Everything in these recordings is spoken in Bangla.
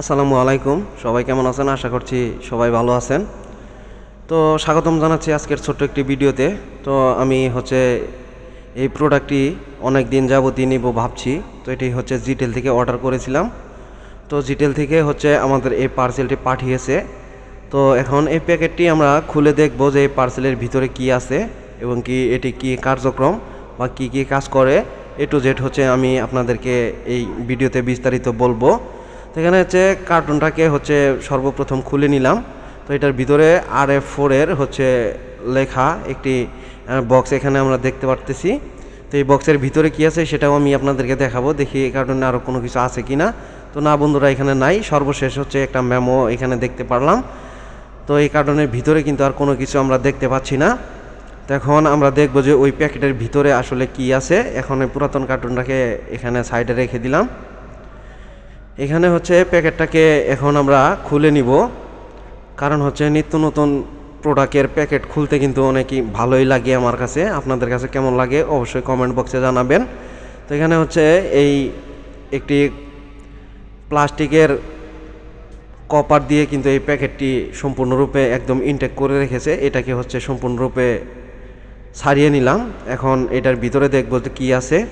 আসসালামু আলাইকুম। সবাই কেমন আছেন? আশা করছি সবাই ভালো আছেন। তো স্বাগতম জানাচ্ছি আজকের ছোট্ট একটি ভিডিওতে। তো আমি হচ্ছে এই প্রোডাক্টটি অনেক দিন যাবতই নিব ভাবছি। তো এটি হচ্ছে জিটেল থেকে অর্ডার করেছিলাম। তো জিটেল থেকে হচ্ছে আমাদের এই পার্সেলটি পাঠিয়েছে। তো এখন এই প্যাকেটটি আমরা খুলে দেখব যে এই পার্সেলের ভিতরে কি আছে এবং কি এটি কি কার্যক্রম বা কি কি কাজ করে। এ টু জেড হচ্ছে আমি আপনাদেরকে এই ভিডিওতে বিস্তারিত বলব। এখানে হচ্ছে কার্টুনটাকে হচ্ছে সর্বপ্রথম খুলে নিলাম। তো এটার ভিতরে আর এফ ফোরের হচ্ছে লেখা একটি বক্স এখানে আমরা দেখতে পারতেছি। তো এই বক্সের ভিতরে কি আছে সেটাও আমি আপনাদেরকে দেখাবো, দেখি এই কার্টুনে আরও কোনো কিছু আছে কি না তো না, বন্ধুরা, এখানে নাই। সর্বশেষ হচ্ছে একটা মেমো এখানে দেখতে পারলাম। তো এই কার্টুনের ভিতরে কিন্তু আর কোনো কিছু আমরা দেখতে পাচ্ছি না। তো এখন আমরা দেখব যে ওই প্যাকেটের ভিতরে আসলে কি আছে। এখন পুরাতন কার্টুনটাকে এখানে সাইডে রেখে দিলাম। এখানে হচ্ছে প্যাকেটটাকে এখন আমরা খুলে নিব। কারণ হচ্ছে নিত্য নতুন প্রোডাক্টের প্যাকেট খুলতে কিন্তু অনেকই ভালোই লাগে আমার কাছে। আপনাদের কাছে কেমন লাগে অবশ্যই কমেন্ট বক্সে জানাবেন। তো এখানে হচ্ছে এই একটি প্লাস্টিকের কপার দিয়ে কিন্তু এই প্যাকেটটি সম্পূর্ণরূপে একদম ইনটেক করে রেখেছে। এটাকে হচ্ছে সম্পূর্ণরূপে ছাড়িয়ে নিলাম। এখন এটার ভিতরে দেখব যে কী আছে।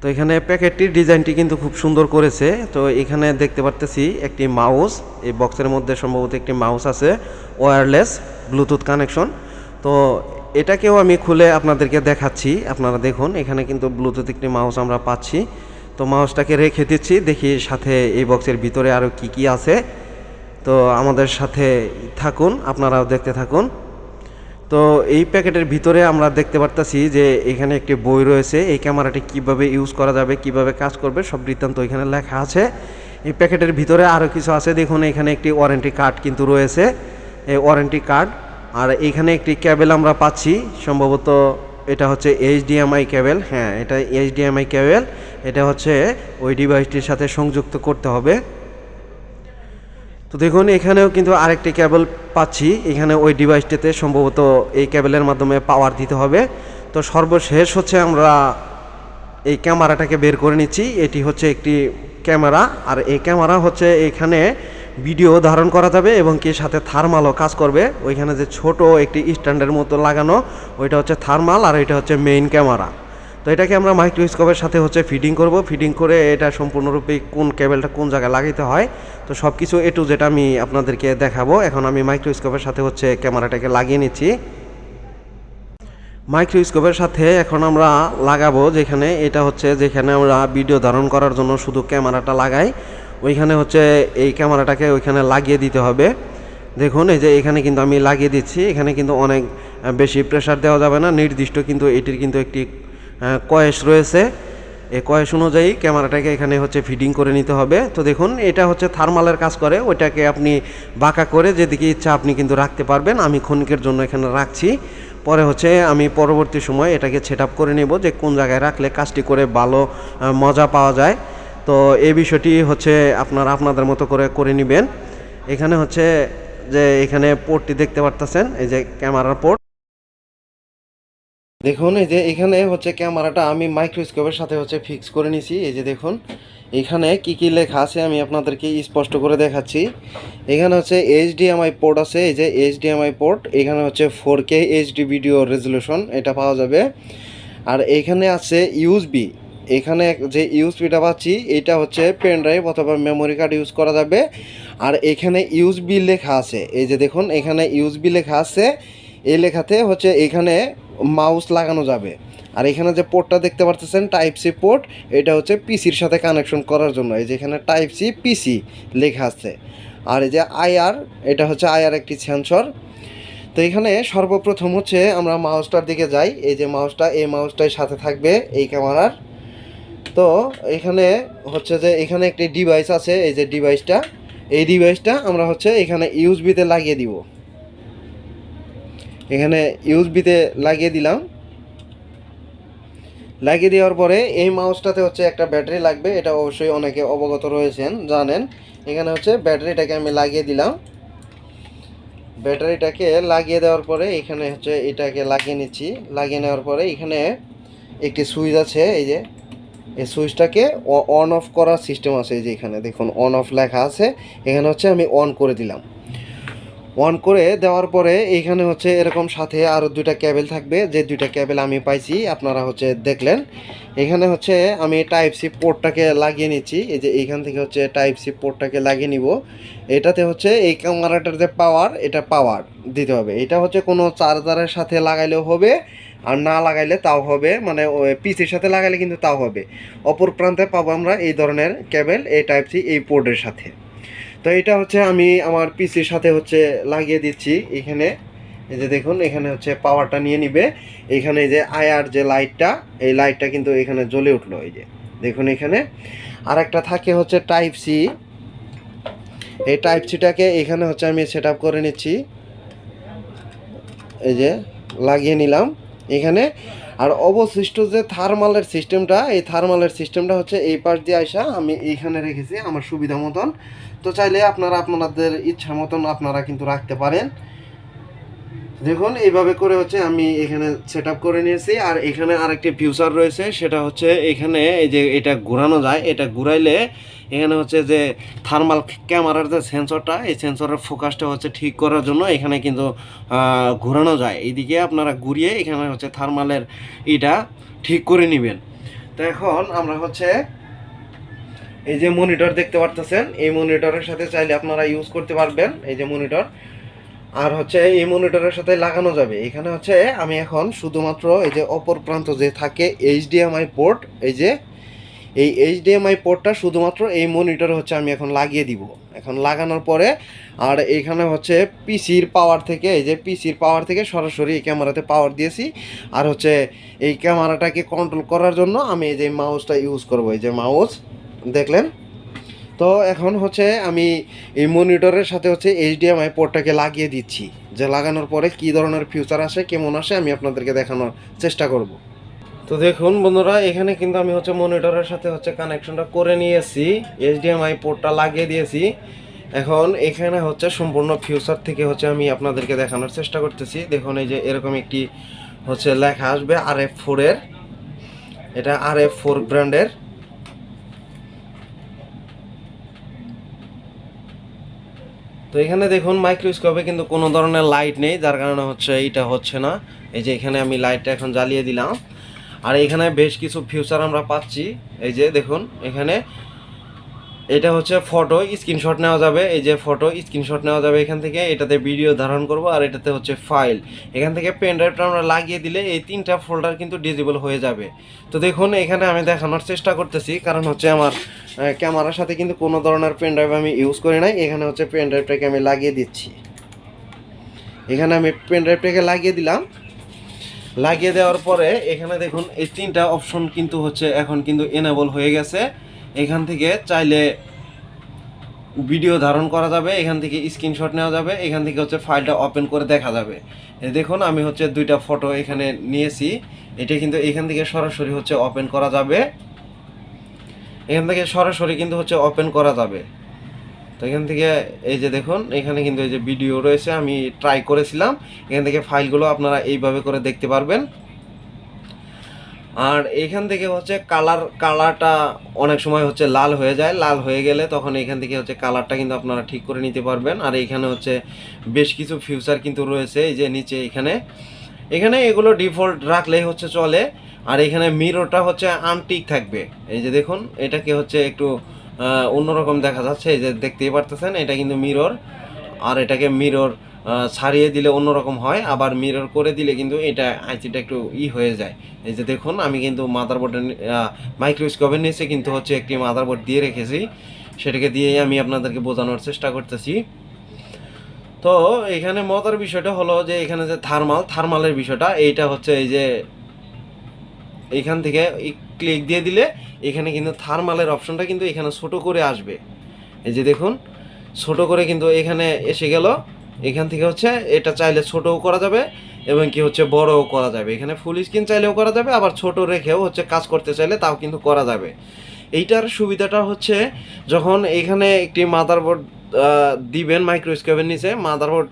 তো এখানে প্যাকেটটির ডিজাইনটি কিন্তু খুব সুন্দর করেছে। তো এখানে দেখতে পারতেছি একটি মাউস, এই বক্সের মধ্যে সম্ভবত একটি মাউস আছে, ওয়্যারলেস ব্লুটুথ কানেকশন। তো এটাকেও আমি খুলে আপনাদেরকে দেখাচ্ছি, আপনারা দেখুন, এখানে কিন্তু ব্লুটুথ একটি মাউস আমরা পাচ্ছি। তো মাউসটাকে রেখে দিচ্ছি, দেখি সাথে এই বক্সের ভিতরে আরও কি কি আছে। তো আমাদের সাথে থাকুন, আপনারাও দেখতে থাকুন। তো এই প্যাকেটের ভিতরে আমরা দেখতে পারতাছি যে এখানে একটি বই রয়েছে, এই ক্যামেরাটি কীভাবে ইউজ করা যাবে, কীভাবে কাজ করবে, সব বৃত্তান্ত এখানে লেখা আছে। এই প্যাকেটের ভিতরে আরও কিছু আছে, দেখুন এখানে একটি ওয়ারেন্টি কার্ড কিন্তু রয়েছে, এই ওয়ারেন্টি কার্ড আর এখানে একটি ক্যাবেল আমরা পাচ্ছি, সম্ভবত এটা হচ্ছে এইচডিএমআই ক্যাবেল হ্যাঁ এটা এইচডিএমআই ক্যাবেল এটা হচ্ছে ওই ডিভাইসটির সাথে সংযুক্ত করতে হবে। তো দেখুন, এখানেও কিন্তু আরেকটি কেবল পাচ্ছি। এখানে ওই ডিভাইসটিতে সম্ভবত এই কেবলের মাধ্যমে পাওয়ার দিতে হবে। তো সর্বশেষ হচ্ছে আমরা এই ক্যামেরাটাকে বের করে নিচ্ছি। এটি হচ্ছে একটি ক্যামেরা আর এই ক্যামেরা হচ্ছে এখানে ভিডিও ধারণ করা যাবে এবং কি সাথে থার্মালও কাজ করবে। ওইখানে যে ছোট একটি স্ট্যান্ডের মতো লাগানো, ওইটা হচ্ছে থার্মাল আর এটা হচ্ছে মেইন ক্যামেরা তো এটাকে আমরা মাইক্রোস্কোপের সাথে হচ্ছে ফিডিং করব। ফিডিং করে এটা সম্পূর্ণরূপে কোন কেবেলটা কোন জায়গায় লাগাইতে হয়, তো সব কিছু এ টু যেটা আমি আপনাদেরকে দেখাবো। এখন আমি মাইক্রোস্কোপের সাথে হচ্ছে ক্যামেরাটাকে লাগিয়ে নিচ্ছি। মাইক্রোস্কোপের সাথে এখন আমরা লাগাবো যেখানে এটা হচ্ছে যেখানে আমরা ভিডিও ধারণ করার জন্য শুধু ক্যামেরাটা লাগাই। ওইখানে হচ্ছে এই ক্যামেরাটাকে ওইখানে লাগিয়ে দিতে হবে। দেখুন, এই যে এখানে কিন্তু আমি লাগিয়ে দিচ্ছি। এখানে কিন্তু অনেক বেশি প্রেশার দেওয়া যাবে না। নির্দিষ্ট কিন্তু এটির কিন্তু একটি কয়েস রয়েছে। এই কয়েস অনুযায়ী ক্যামেরাটাকে এখানে হচ্ছে ফিডিং করে নিতে হবে। তো দেখুন, এটা হচ্ছে থার্মালের কাজ করে। ওইটাকে আপনি বাঁকা করে যেদিকে ইচ্ছা আপনি কিন্তু রাখতে পারবেন। আমি ক্ষণিকের জন্য এখানে রাখছি। পরে হচ্ছে আমি পরবর্তী সময় এটাকে সেট করে নেব যে কোন জায়গায় রাখলে কাজটি করে ভালো মজা পাওয়া যায়। তো এই বিষয়টি হচ্ছে আপনারা আপনাদের মতো করে করে নেবেন। এখানে হচ্ছে যে এখানে পোর্টটি দেখতে পারতেছেন, এই যে ক্যামেরার পোর্ট। দেখুন, এই যে এখানে হচ্ছে ক্যামেরাটা আমি মাইক্রোস্কোপের সাথে হচ্ছে ফিক্স করে নিছি। এই যে দেখুন, এখানে কি কি লেখা আছে আমি আপনাদেরকে স্পষ্ট করে দেখাচ্ছি। এখানে হচ্ছে এইচডিএমআই পোর্ট আছে, এই যে এইচডিএমআই পোর্ট এখানে হচ্ছে four K HD video resolution এটা পাওয়া যাবে। আর এখানে আছে ইউএসবি এখানে যে ইউএসবিটা পাচ্ছি, এটা হচ্ছে পেন ড্রাইভ অথবা মেমোরি কার্ড ইউজ করা যাবে। আর এখানে ইউএসবি লেখা আছে, এই যে দেখুন, এখানে ইউএসবি লেখা আছে। এই লেখাতে হচ্ছে এখানে মাউস লাগানো যাবে। আর এখানে যে পোর্টটা দেখতে পারতেছেন টাইপ সি পোর্ট, এটা হচ্ছে পিসির সাথে কানেকশন করার জন্য। এই যে এখানে টাইপ সি পিসি লেখা আছে। আর এই যে আইআর এটা হচ্ছে আইআর একটি সেন্সর তো এখানে সর্বপ্রথম হচ্ছে আমরা মাউসটার দিকে যাই। এই যে মাউসটা এই মাউসটাই সাথে থাকবে এই ক্যামেরার তো এখানে হচ্ছে যে এখানে একটি ডিভাইস আছে, এই যে ডিভাইসটা এই ডিভাইসটা আমরা হচ্ছে এখানে ইউজবিতে লাগিয়ে দিব। এখানে ইউজবিতে লাগিয়ে দিলাম। লাগিয়ে দেওয়ার পরে এই মাউসটাতে হচ্ছে একটা ব্যাটারি লাগবে, এটা অবশ্যই অনেকে অবগত রয়েছেন, জানেন। এখানে হচ্ছে ব্যাটারিটাকে আমি লাগিয়ে দিলাম। ব্যাটারিটাকে লাগিয়ে দেওয়ার পরে এখানে হচ্ছে এটাকে লাগিয়ে নিচ্ছি। লাগিয়ে নেওয়ার পরে এখানে একটি সুইচ আছে, এই যে। এই সুইচটাকে অন অফ করার সিস্টেম আছে, এই যে এখানে। দেখুন অন অফ লেখা আছে। এখানে হচ্ছে আমি অন করে দিলাম। অন করে দেওয়ার পরে এইখানে হচ্ছে এরকম সাথে আরও দুইটা ক্যাবেল থাকবে। যে দুইটা ক্যাবেল আমি পাইছি, আপনারা হচ্ছে দেখলেন। এখানে হচ্ছে আমি টাইপ সি পোর্টটাকে লাগিয়ে নিচ্ছি। এই যে এইখান থেকে হচ্ছে টাইপ সি পোর্টটাকে লাগিয়ে নিব। এটাতে হচ্ছে এই ক্যামেরাটার যে পাওয়ার এটা পাওয়ার দিতে হবে। এটা হচ্ছে কোনো চার্জারের সাথে লাগাইলেও হবে, আর না লাগাইলে তাও হবে। মানে পিসির সাথে লাগাইলে কিন্তু তাও হবে। অপর প্রান্তে পাবো আমরা এই ধরনের কেবল এই টাইপ সি এই পোর্টের সাথে। তো এটা হচ্ছে আমি আমার পিসির সাথে হচ্ছে লাগিয়ে দিচ্ছি এখানে। এই যে দেখুন, এখানে হচ্ছে পাওয়ারটা নিয়ে নিবে। এখানে যে আয়ার যে লাইটটা এই লাইটটা কিন্তু এখানে জ্বলে উঠল এই যে। দেখুন এখানে। আর একটা থাকে হচ্ছে টাইপ সি এই টাইপ সিটাকে এখানে হচ্ছে আমি সেট করে নিচ্ছি। এই যে, লাগিয়ে নিলাম। এখানে আর অবশিষ্ট যে থার্মালের সিস্টেমটা এই থার্মালের সিস্টেমটা হচ্ছে এই পাশ দিয়ে আসা আমি এইখানে রেখেছি আমার সুবিধা মতন। তো চাইলে আপনারা আপনাদের ইচ্ছা মতন আপনারা কিন্তু রাখতে পারেন। দেখুন, এইভাবে করে হচ্ছে আমি এখানে সেট করে নিয়েছি। আর এখানে আরেকটি ফিউচার রয়েছে, সেটা হচ্ছে এখানে এই যে এটা ঘোরানো যায়, এটা ঘুরাইলে এখানে হচ্ছে যে থার্মাল ক্যামেরার যে সেন্সরটা এই সেন্সরের ফোকাসটা হচ্ছে ঠিক করার জন্য এখানে কিন্তু ঘোরানো যায়। এইদিকে আপনারা ঘুরিয়ে এখানে হচ্ছে থার্মালের এটা ঠিক করে নেবেন। তো এখন আমরা হচ্ছে এই যে মনিটর দেখতে পারতেছেন, এই মনিটরের সাথে চাইলে আপনারা ইউজ করতে পারবেন, এই যে মনিটর আর হচ্ছে এই মনিটরের সাথে লাগানো যাবে। এখানে হচ্ছে আমি এখন শুধুমাত্র এই যে অপর প্রান্ত যে থাকে এইচডিএমআই পোর্ট এই যে এই এইচডিএমআই পোর্টটা শুধুমাত্র এই মনিটরে হচ্ছে আমি এখন লাগিয়ে দিব। এখন লাগানোর পরে, আর এখানে হচ্ছে পিসির পাওয়ার থেকে, এই যে পিসির পাওয়ার থেকে সরাসরি এই ক্যামেরাতে পাওয়ার দিয়েছি। আর হচ্ছে এই ক্যামেরাটাকে কন্ট্রোল করার জন্য আমি এই যে মাউসটা ইউজ করব, এই যে মাউস দেখলেন? তো এখন হচ্ছে আমি এই মনিটরের সাথে হচ্ছে এইচডিএমআই পোর্টটাকে লাগিয়ে দিচ্ছি। যে লাগানোর পরে কি ধরনের ফিউচার আসে, কেমন আসে, আমি আপনাদেরকে দেখানোর চেষ্টা করব। তো দেখুন বন্ধুরা, এখানে কিন্তু আমি হচ্ছে মনিটরের সাথে হচ্ছে কানেকশনটা করে নিয়েছি এইচডিএমআই পোর্টটা লাগিয়ে দিয়েছি। এখন এখানে হচ্ছে সম্পূর্ণ ফিউচার থেকে হচ্ছে আমি আপনাদেরকে দেখানোর চেষ্টা করতেছি। দেখুন এই যে এরকম একটি হচ্ছে লেখা আসবে আর এফ ফোরের এটা আর এফ ফোর ব্র্যান্ডের তো এখানে দেখুন মাইক্রোস্কোপে কিন্তু কোনো ধরনের লাইট নেই, যার কারণে হচ্ছে এইটা হচ্ছে না। এই যে এখানে আমি লাইটটা এখন জ্বালিয়ে দিলাম। আর এখানে বেশ কিছু ফিউচার আমরা পাচ্ছি। এই যে দেখুন, এখানে এটা হচ্ছে ফটো স্ক্রিনশট নেওয়া যাবে। এই যে ফটো স্ক্রিনশট নেওয়া যাবে এখান থেকে। এটাতে ভিডিও ধারণ করব আর এটাতে হচ্ছে ফাইল এখান থেকে পেন ড্রাইভটা আমরা লাগিয়ে দিলে এই তিনটা ফোল্ডার কিন্তু ডিজেবল হয়ে যাবে। তো দেখুন, এখানে আমি দেখানোর চেষ্টা করতেছি। কারণ হচ্ছে আমার ক্যামেরার সাথে কিন্তু কোনো ধরনের পেন ড্রাইভ আমি ইউজ করি নাই। এখানে হচ্ছে পেন ড্রাইভটাকে আমি লাগিয়ে দিচ্ছি। এখানে আমি পেন ড্রাইভটাকে লাগিয়ে দিলাম। লাগিয়ে দেওয়ার পরে এখানে দেখুন এই তিনটা অপশন কিন্তু হচ্ছে এখন কিন্তু এনেবল হয়ে গেছে। এখান থেকে চাইলে ভিডিও ধারণ করা যাবে, এখান থেকে স্ক্রিনশট নেওয়া যাবে, এখান থেকে হচ্ছে ফাইলটা ওপেন করে দেখা যাবে। দেখুন, আমি হচ্ছে দুইটা ফটো এখানে নিয়েছি, এটা কিন্তু এখান থেকে সরাসরি হচ্ছে ওপেন করা যাবে। এখান থেকে সরাসরি কিন্তু হচ্ছে ওপেন করা যাবে। তো এখান থেকে এই যে দেখুন, এখানে কিন্তু এই যে ভিডিও রয়েছে, আমি ট্রাই করেছিলাম। এখান থেকে ফাইলগুলো আপনারা এইভাবে করে দেখতে পারবেন। আর এখান থেকে হচ্ছে কালার কালারটা অনেক সময় হচ্ছে লাল হয়ে যায়। লাল হয়ে গেলে তখন এখান থেকে হচ্ছে কালারটা কিন্তু আপনারা ঠিক করে নিতে পারবেন। আর এখানে হচ্ছে বেশ কিছু ফিউচার কিন্তু রয়েছে, এই যে নিচে এখানে। এখানে এগুলো ডিফল্ট রাখলেই হচ্ছে চলে। আর এখানে মিররটা হচ্ছে আনটিক থাকবে। এই যে দেখুন, এটাকে হচ্ছে একটু অন্যরকম দেখা যাচ্ছে, এই যে দেখতেই পারতেছেন, এটা কিন্তু মিরর আর এটাকে মিরর ছাড়িয়ে দিলে অন্যরকম হয়, আবার মিরর করে দিলে কিন্তু এটা আইসিটা একটু ই হয়ে যায়। এই যে দেখুন, আমি কিন্তু মাদারবোর্ডের মাইক্রোস্কোপের নিচে কিন্তু হচ্ছে একটি মাদারবোর্ড দিয়ে রেখেছি। সেটাকে দিয়েই আমি আপনাদেরকে বোঝানোর চেষ্টা করতেছি। তো এখানে মজার বিষয়টা হলো যে, এখানে যে থার্মাল থার্মালের বিষয়টা, এইটা হচ্ছে এই যে, এখান থেকে ক্লিক দিয়ে দিলে এখানে কিন্তু থার্মালের অপশনটা কিন্তু এখানে ছোট করে আসবে। এই যে দেখুন, ছোট করে কিন্তু এখানে এসে গেল। এখান থেকে হচ্ছে এটা চাইলে ছোটও করা যাবে এবং কি হচ্ছে বড়ও করা যাবে। এখানে ফুল স্ক্রিন চাইলেও করা যাবে, আবার ছোট রেখেও হচ্ছে কাজ করতে চাইলে তাও কিন্তু করা যাবে। এইটার সুবিধাটা হচ্ছে যখন এখানে একটি মাদারবোর্ড দিবেন মাইক্রোস্কোপের নিচে মাদারবোর্ড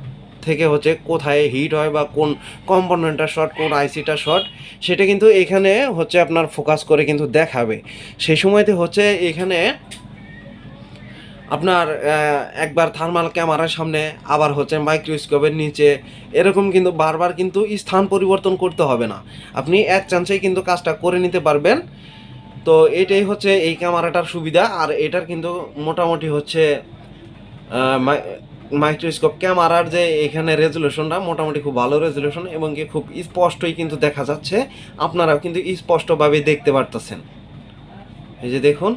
থেকে হচ্ছে কোথায় হিট হয় বা কোন কম্পোনেন্টটা শর্ট কোন আইসিটা শর্ট সেটা কিন্তু এখানে হচ্ছে আপনার ফোকাস করে কিন্তু দেখাবে। সেই সময়তে হচ্ছে এখানে আপনার একবার থার্মাল ক্যামেরার সামনে আবার হচ্ছে মাইক্রোস্কোপের নিচে, এরকম কিন্তু বারবার কিন্তু স্থান পরিবর্তন করতে হবে না। আপনি এক চান্সেই কিন্তু কাজটা করে নিতে পারবেন। তো এটাই হচ্ছে এই ক্যামেরাটার সুবিধা, আর এটার কিন্তু মোটামুটি হচ্ছে মাইক্রোস্কোপ ক্যামেরার যে এখানে রেজুলেশনটা মোটামুটি খুব ভালো রেজুলেশন এবং কি খুব স্পষ্টই কিন্তু দেখা যাচ্ছে। আপনারাও কিন্তু স্পষ্টভাবে দেখতে পারতেছেন। এই যে দেখুন,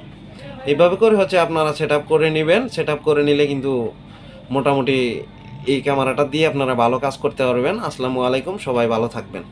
এইভাবে করে হচ্ছে আপনারা সেট করে নেবেন। সেট করে নিলে কিন্তু মোটামুটি এই ক্যামেরাটা দিয়ে আপনারা ভালো কাজ করতে পারবেন। আসসালামু আলাইকুম, সবাই ভালো থাকবেন।